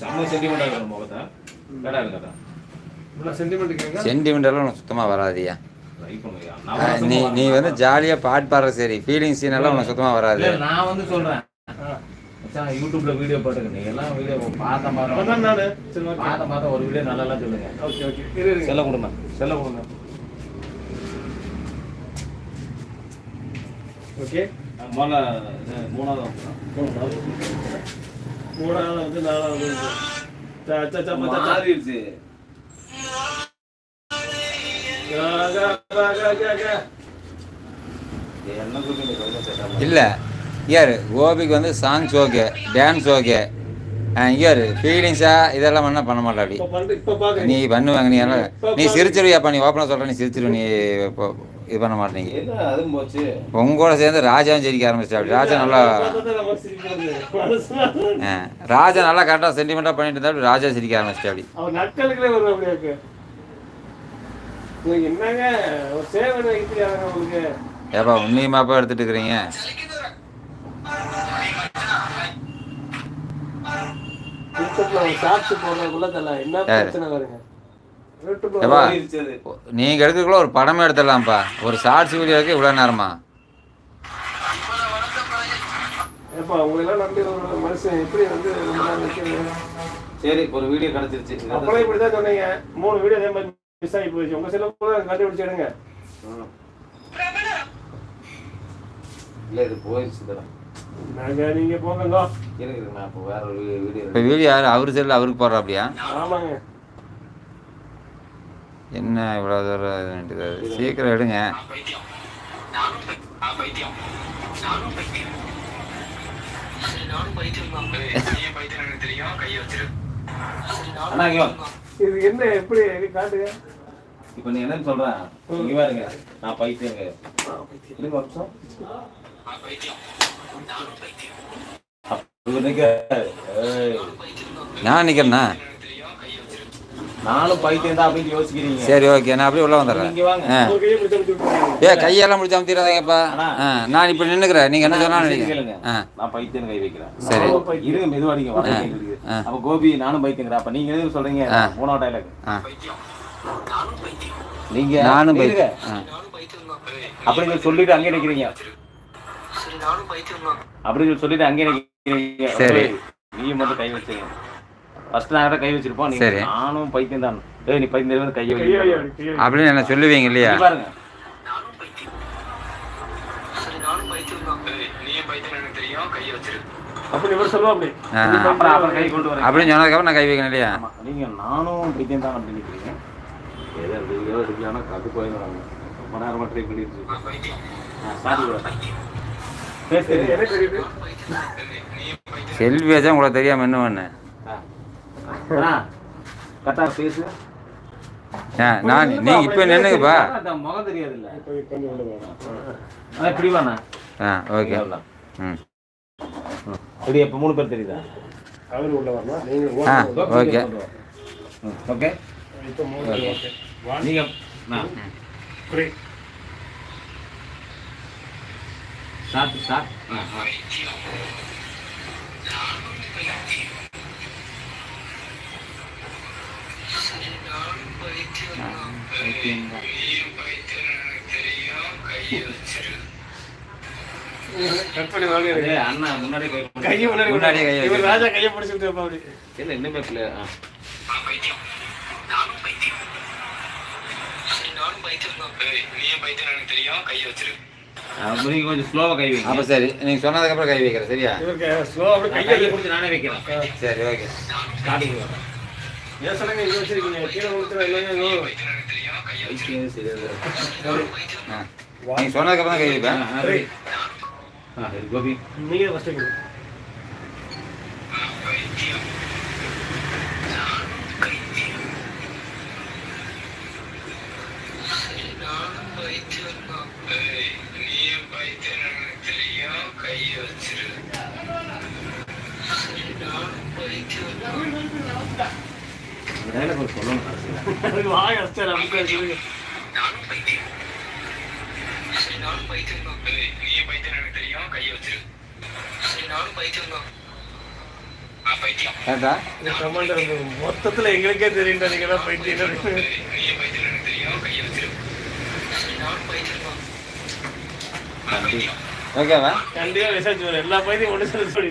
செம்ம சென்டிமெண்டா இருக்கணும் முகத்தை. கடா இருக்கதா சென்டிமெண்டெல்லாம் சுத்தமாக வராதியா நீ நீ வந்து ஜாலியாக பாட்டு பாடுற சரி ஃபீலிங் சீன் எல்லாம் உனக்கு சுத்தமாக வராது. நான் வந்து சொல்றேன். மச்சான், யூடியூப்ல வீடியோ போட்டுங்க நீங்க எல்லாம் வீடியோ பார்த்த மாதிரி பார்த்த மாதிரி ஒரு வீடியோ நல்லா எல்லாம் சொல்லுங்க செல்ல கொடுங்க. செல்ல கொடுங்க. ஓகே முதல்ல மூணாவது. மூணாவது நாலாவது. மாறிடுச்சு. இல்லை இயாரு கோபிக்கு வந்து சாங்ஸ் ஓகே டான்ஸ் ஓகே இயாரு ஃபீலிங்ஸாக இதெல்லாம் பண்ணால் பண்ண மாட்டா அப்படி இப்ப பண்ற- இப்ப பாக்குறீங்க. நீ பண்ணுவாங்க நீ எல்லாம் நீ சிரிச்சிருவியாப்பா நீ ஓப்பனாக சொல்கிற நீ சிரிச்சிரு நீ இப்போ இது பண்ண மாட்டீங்க என்ன அதுவும் போச்சு? உங்க கூட சேர்ந்து ராஜாவும் சிரிக்க ஆரம்பிச்சிட்டா அப்படி. ராஜா நல்லா ராஜா நல்லா கரெக்டாக சென்டிமெண்ட்டாக பண்ணிட்டு இருந்தா ராஜா சிரிக்க ஆரம்பிச்சிட்டா அப்படி. அவர் நட்களுக்குள்ளே வரும் அப்படியாக்கு உங்களுக்கு என்னங்க ஒரு சேவனை வைக்கிறாங்க உங்களுக்கு? ஏப்பா உன்னையுமாப்பா எடுத்துட்டு இருக்கிறீங்க. என்ன? பிரச்சனை வருங்க? ஏப்பா. நீங்கள் எடுக்கிறதுக்குள்ள ஒரு படமே எடுத்துடலாம்ப்பா. ஒரு ஷார்ட்ஸ் வீடியோக்கு இவ்வளோ நேரமா? ஏப்பா உங்களெல்லாம் நம்பி ஒரு மனுஷன் எப்படி வந்து சரி ஒரு வீடியோ கிடைச்சிருச்சு. இப்படி தான் சொன்னீங்க. மூணு வீடியோ அதே மாதிரி மிஸ் ஆகி போயிடுச்சு உங்க செல்ல கூட கண்டுபிடிச்சு எடுங்க. இல்ல இது போயிடுச்சு தரம் நாங்க நீங்க போங்கங்க. இருக்கு இருக்கு, நான் இப்போ வேற ஒரு வீடியோ யார்? அவர் செல்லில் அவருக்கு போடுறா அப்படியா ஆமாங்க. என்ன இவ்வளோ தூரம் வேண்டியது? சீக்கிரம் எடுங்க. இது என்ன எப்படி காட்டுங்க. இப்போ நீ என்ன சொல்ற? இங்க பாருங்க. நான் பைத்தியங்க. இருங்க. ஏய், நான் நிற்கிறேண்ணா நானும் பைத்தியம் தான் அப்படின்னு யோசிக்கிறீங்க. சரி ஓகே நான் அப்படியே உள்ள வந்துடுறேன். ஏ கையெல்லாம் முடிச்சு அமுத்திடாதீங்கப்பா நான் இப்போ நின்றுக்கிறேன் நீங்கள் என்ன சொன்னாலும் நினைக்கிறேன். நான் பைத்தியம் கை வைக்கிறேன். சரி. இருங்க மெதுவாடிங்க. அப்ப கோபி நானும் பைத்தியங்கிறா அப்ப நீங்க எதுவும் சொல்றீங்க. மூணாவது டைலாக் ஆ. நீங்க நானும் இருங்க. பைக் ஆ. அப்படி சொல்லி சொல்லிட்டு அங்கே நிக்கிறீங்க. அப்படி சொல்லி சொல்லிட்டு அங்கே நிக்கிறீங்க. சரி. நீ மட்டும் கை வச்சுங்க ஃபர்ஸ்ட் நான் கை வச்சிருப்போம். நீங்க சரி. நானும் பைத்தியம் தான். ஏய் நீ பைத்தியம் வந்து கையை கையை வை, வை அப்படி கையை வை. அப்படின்னு என்ன சொல்லுவீங்க இல்லையா? பாருங்க. அப்படி இவர் சொல்லுவா அப்படி. ஆ, அப்புறம் அப்புறம் கை கொண்டு வரேன். அப்படின்னு சொன்னதுக்கப்புறம் நான் கை வைக்கணும் இல்லையா? ஆமா. நீங்க நானும் பைத்தியம் தான் அப்படின்னு நிக்கிறீங்க ஏதோ கது போயிடுறாங்க ரொம்ப நேரமா ட்ரை பண்ணிட்டு சாரி பேசுறீங்க எனக்கு தெரியுது. செல்வி வச்சா உங்களுக்கு தெரியாம என்ன பண்ணு? கரெக்டா பேசு. நான் நீங்க இப்போ நின்னுங்கப்பா முகம் தெரியாது இல்ல இப்ப கொஞ்சம் உள்ள வா. இப்படி வாண்ணா. ஆ ஓகே. ம். இப்படி எப்ப மூணு பேர் தெரியுதா? அவரு உள்ள வரணும். நீங்க ஆ ஓகே. இப்ப மூணு நான் ஸ்டார்ட் ஸ்டார்ட் பண்ணி வாங்க ஏய், அண்ணா முன்னாடி கை போடு. கையை முன்னாடி முன்னாடியே கையை இவர் ராஜா கையை பிடிச்சிட்டு இருப்பா அப்படி இல்ல இன்னுமே clear. ஆ. அப்ப நீங்க கொஞ்சம் ஸ்லோவா கை வைங்க அப்போ சரி நீங்க சொன்னதுக்கப்புறம் கை வைக்கிறேன் சரியா இவருக்கு ஸ்லோ அப்படி நான் கையை கையை பிடிச்சி நானே வைக்கிறேன் சரி ஓகே ஸ்டார்டிங் ஏன் சொல்லுங்க இங்க வச்சிருக்கீங்க கீழே கொடுத்துற இல்லைங்க வைக்கிறது சரியா ஆ நீங்க சொன்னதுக்கப்புறம் தான் கை வைப்பேன் கோபி நீங்க ஃபர்ஸ்ட் டைலாக் ஒரு சொல்லணும் வாய் அடிச்சாரு நமக்கு சொல்லுங்க கேட்டா இந்த கமாண்டர் மொத்தத்துல எங்களுக்கே தெரியும் நீங்க தான் பைத்தியம். ஓகேவா? கண்டிப்பா விசாரிச்சு வரும். எல்லா பைத்தியம் ஒண்ணு சொல்லி சரி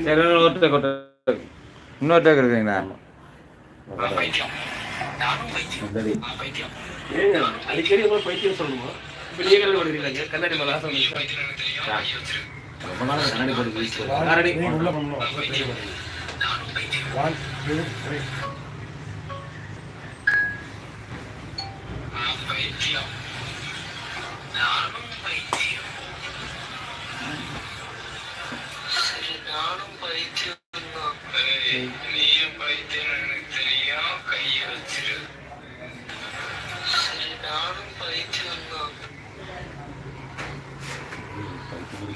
இன்னொரு டேக் இருக்குங்களா அடிக்கடி பைத்தியம் சொல்லணுமா இப்ப கண்ணாடி மேல ஆசை வந்துருச்சா? ரொம்ப நாள் கண்ணாடி போட்டு யூஸ் பண்ணுறேன் ஆறடி. உள்ள பண்ணணும். ஒன் டூ த்ரீ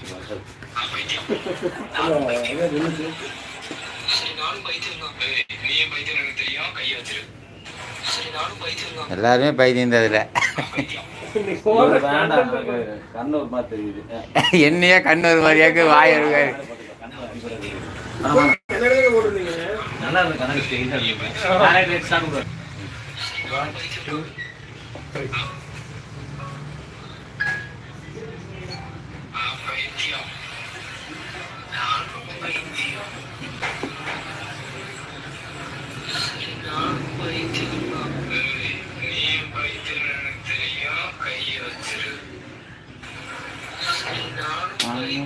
எல்லாருமே பைத்தியம் தான் தெரியுது என்னையே கண்ணு ஒரு மாதிரியாக்கு வாய் இருக்காரு கண்ணாடியே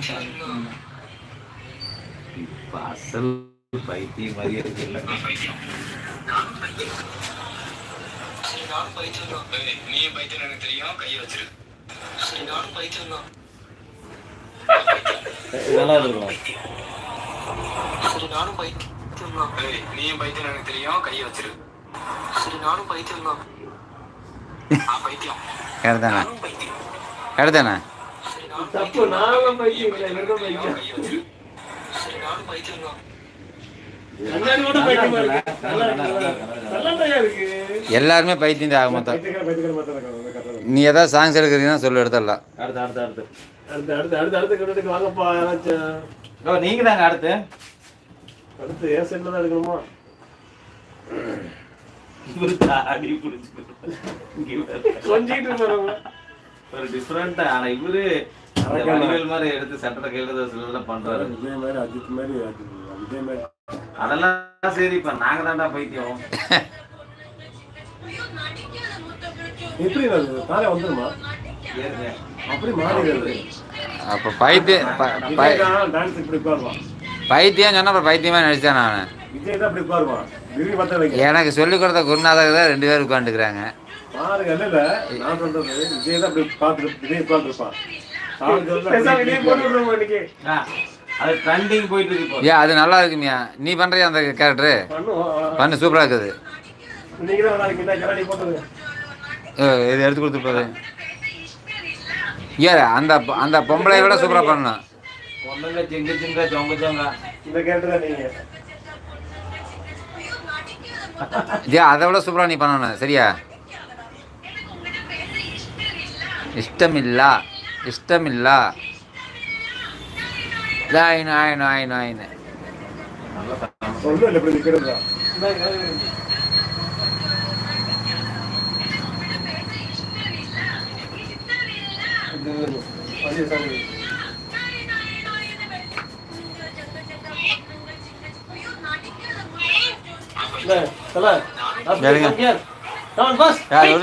போட்டுருந்தீங்க நல்லா இருக்கு கண்ணாடி ஸ்டெயிலாக இருக்கு நானே லேட் ஸ்டார்ட் பண்ணுறேன் இப்போ அசல் பைத்தியம் மாதிரியே இருக்குல்ல நல்லா இருக்கும் கரெக்டாண்ணா கரெக்டாண்ணா தப்பு நானும் பைத்தியம் இல்லை எனக்கும் பைத்தியம் கண்ணாடி கூட பைத்தியமா இருக்கு நல்லா இருக்கு நல்லா தான்? இருக்கு எல்லாருமே பைத்தியம் தான் ஆக மொத்தம் பைத்தியக்கார பைத்தியக்கார மாதிரி தான் இருக்காங்க கரெக்டாக நீ ஏதாவது சாங்ஸ் எடுக்கிறீங்கன்னா சொல்லு எடுத்துடலாம். அடுத்து அடுத்து அடுத்து. அடுத்து அடுத்து அடுத்து அடுத்த கண்ணாடிக்கு வாங்கப்பா யாராச்சும். ஓ நீங்க தாங்க அடுத்து. அடுத்து ஏன் செல்ல தான் எடுக்கணுமா? இருப்பாங்க ஒரு டிஃப்ரெண்டா ஆனா இவரு வடிவேல் மாதிரி எடுத்து சட்டத்தை கையில பண்றாரு. விஜய் மாதிரி அஜித் மாதிரி அதெல்லாம் சரி இப்ப நாங்க தான்டா பைத்தியம். எப்படி அது? தானே வந்துருமா? ஏறுங்க. அப்படி மாறிடுது. அப்போ பைத்தியம் டான்ஸ் இப்படி உட்காருவான் பைத்தியம் சொன்னா அப்புறம் நடிச்சேன் நான். விஜய் தான் இப்படி உட்காருவான் எனக்கு சொல்லிக் கொடுத்த குருநாதர் தான் ரெண்டு பேர் உட்காந்துக்கிறாங்க பாருங்க இல்ல இல்ல நான் சொல்றது விஜய் தான் இப்படி பார்த்துட்டு விஜய் உட்காந்துருப்பான் ஏன் அது நல்லா இருக்குமியா நீ பண்ணுறியா அந்த கேரக்டரு பண்ணு சூப்பராக இருக்குது. இது எடுத்து கொடுத்து போகுது ஏ அந்த அந்த பொம்பளையை விட சூப்பராக பண்ணணும். ஏ அதை விட சூப்பராக நீ பண்ணணும் சரியா? இஷ்டமில்லா. இஷ்டமில்லா ஆயினு ஆயினு ஆயினு ஆயினு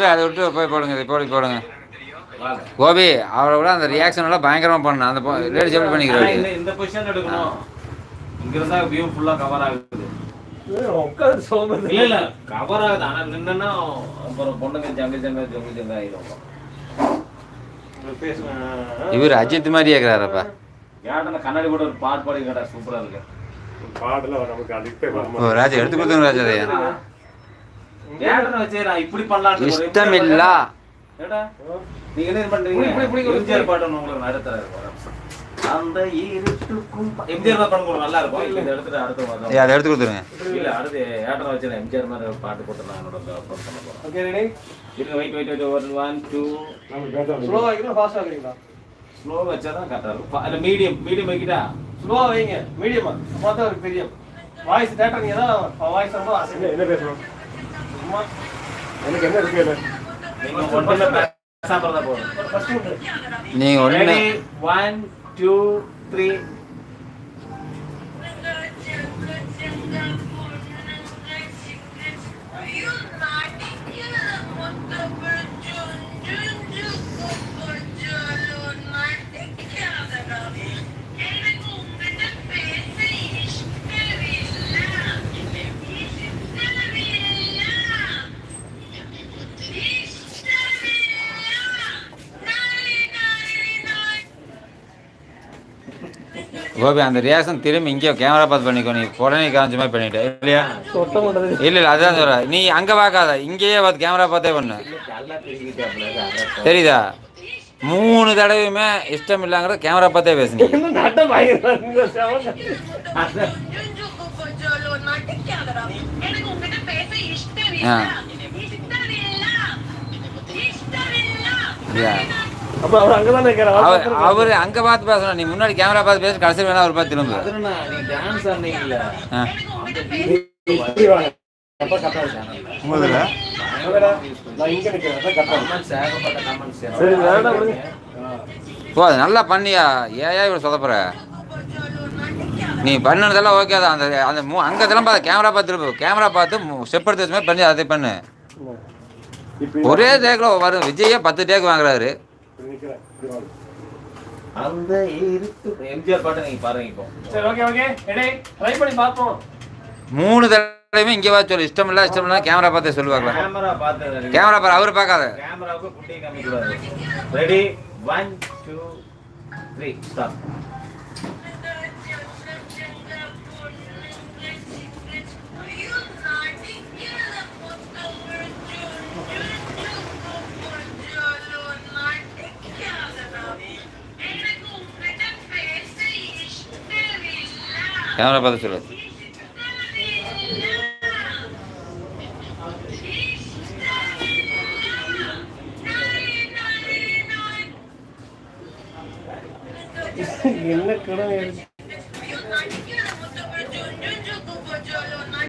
அதை விட்டு போய் போடுங்க இதை போய் போடுங்க கோபி அவரை விட அந்த ரியாக்ஷன் எல்லாம் பயங்கரமாக பண்ணணும் அந்த லேடிஸ் எப்படி பண்ணிக்கிறாரு. இந்த பொசிஷன் எடுக்கணும். இங்க இருந்தா வியூ ஃபுல்லா கவர் ஆகுது. ஏய், உட்கார்ந்து சோம்பேறி. இல்ல இல்ல கவர் ஆகுது. ஆனா நின்னா அப்புறம் பொண்ணுங்க ஜங்க ஜங்க ஜங்க ஜங்க ஆயிடும். இவர் அஜித் மாதிரி இருக்கிறாரப்பா கேட்ட அந்த கண்ணாடி கூட ஒரு பாட்டு பாடி கேட்டா சூப்பரா இருக்கு. பாடல நமக்கு ராஜா எடுத்து கொடுத்துங்க ராஜா. வச்சு நான் இப்படி பண்ணலாம்னு ஒரு இஷ்டம் இல்லா ஏடா, நீங்க என்ன பண்றீங்க. எம்ஜிஆர் பாட்டு உங்களுக்கு நடத்துறாரு அந்த இருட்டுக்கும் எம்ஜிஆர் தான் பண்ணுங்க நல்லா இருக்கும். இல்ல இந்த இடத்துல அடுத்த அதை எடுத்து கொடுத்துருங்க. இல்ல அடுத்து ஏட்டரை வச்சு எம்ஜிஆர் மாதிரி பாட்டு போட்டு நான் என்னோட அப்லோட் பண்ண போறேன். ஓகே ரெடி இருங்க wait wait wait one one two ஸ்லோவா வைக்கிறீங்களா ஃபாஸ்டா வைக்கிறீங்களா ஸ்லோ வச்சா தான் கரெக்டா இருக்கும். இல்ல மீடியம் மீடியம் வைக்கிட்டா? ஸ்லோவா வைங்க. மீடியமா அப்போ தான் ஒரு பெரிய வாய்ஸ் தேட்டர் நீங்க தான் வாய்ஸ் ரொம்ப ஆசை. என்ன பேசணும்? சும்மா. எனக்கு என்ன இருக்கு நீங்க ஒண்ணுல பேசாம இருந்தா போதும். கோபி அந்த ரியாக்ஷன் திரும்பி இங்கே கேமரா பார்த்து பண்ணிக்கோ நீ உடனே காமிச்ச மாதிரி பண்ணிட்ட. இல்லையா? இல்லை இல்லை அதுதான் சொல்கிறேன் நீ அங்கே பார்க்காத இங்கேயே பார்த்து கேமரா பார்த்தே பண்ணு. தெரியுதா? மூணு தடவையுமே இஷ்டம் இல்லைங்கிறத கேமரா பார்த்தே பேசுனீங்க இன்னும் நட்ட பயங்கர செவன்? எனக்கு உங்ககிட்ட பேச இஷ்டம் ஆ. அப்ப அவர் அங்கதான் நிக்கிறார் அவர் அவர் அங்கே பார்த்து பேசணும். நீ முன்னாடி கேமரா பார்த்து பேச கடைசியில் வேணா அவர் பார்த்து திரும்ப. டான்ஸ் ஆடுனீங்கல்ல. ஆ. எனக்கு உங்ககிட்ட பேச இப்படி வாங்க அப்ப கரெக்டா இருக்கு உங்களுதுல அவ்வளவுடா. நான் இங்க நிக்கிறேன். அதான் கரெக்டா இருக்கு. கமெண்ட்ஸ் ஏகப்பட்ட கமெண்ட்ஸ் சரி, வேண்டாம் விடுங்க. ஓ அது நல்லா பண்ணியா? ஏயா இவ்வளோ சொதப்புற? நீ பண்ணதெல்லாம் ஓகே தான். அந்த அந்த மூ அங்கே இதெல்லாம் பார்த்து கேமரா பார்த்து திரும்ப. கேமரா பார்த்து ஸ்டெப் எடுத்து வச்ச பண்ணி அதை பண்ணு. ஒரே டேக்கில் வரும். விஜயே பத்து டேக் வாங்குறாரு. அந்த இருக்கு எம்ஜிஆர் பாட்டை நீங்க பாருங்க இப்போ. சரி ஓகே ஓகே ரெடி ட்ரை பண்ணி பார்ப்போம். மூணு தடவையுமே இங்கே வா சொல்லு. இஷ்டம் இல்லை இஷ்டம் இல்லை கேமரா பார்த்தே சொல்லுவாங்களா? கேமரா பார்த்து கேமரா பாரு அவர் பார்க்காத. கேமராவுக்கு குட்டி காமிக்க கூடாது. Ready one two three stop camera பார்த்து சொல்லு என்ன கிடம்